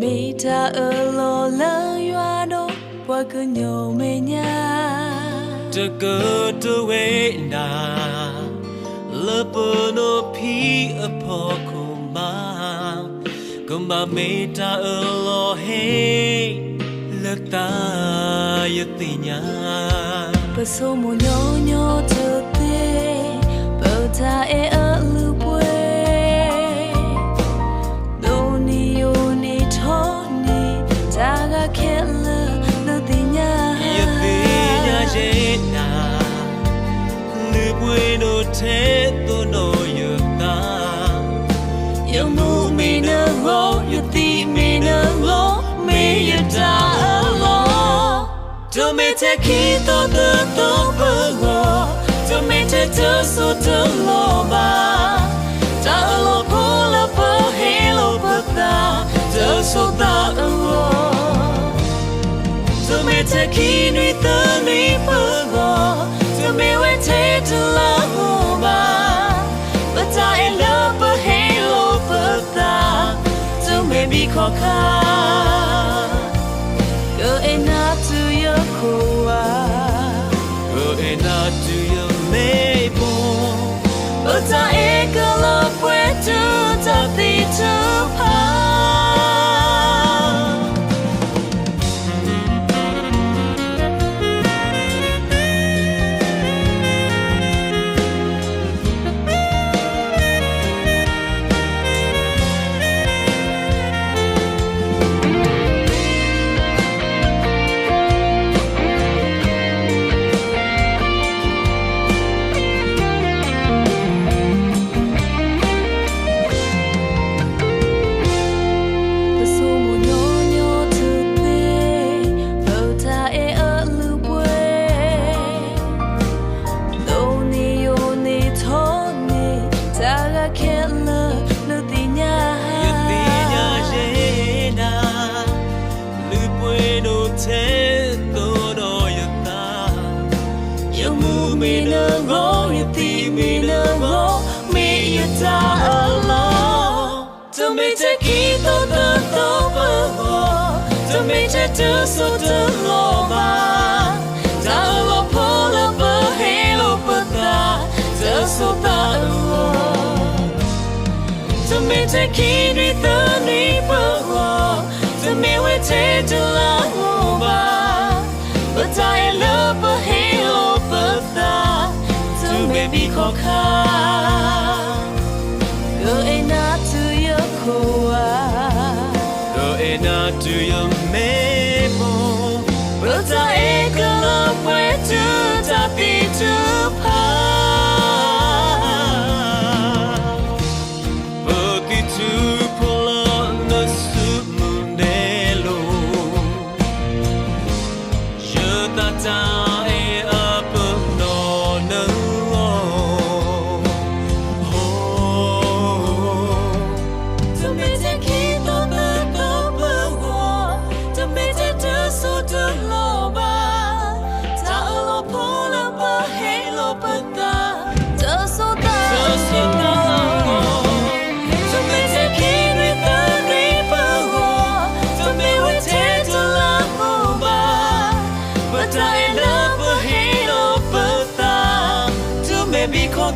မေတာအလောလရွာတော့ဘွားကညုံမညာတကတဝေနာလပနိုပီအဖို့ခုမကမမေတာအလောဟေလကတာယတိညာပစုံမညောညောတတဲ့ဘောတာအလူပ thế tôi nổi nhược ta Yêu mu mi nơ gô Yêu ti mi nơ gô Mi yêu ta ơ lô Tôi mê thế khi tôi tự tố bơ gô Tôi mê thế thơ số thơ lô ba Ta ơ lô bố lô bơ hê lô bơ ta Thơ số ta ơ lô Tôi mê thế khi nuôi tơ nuôi bơ gô Tôi mê quên thế thơ lô be called.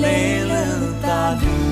lamentado.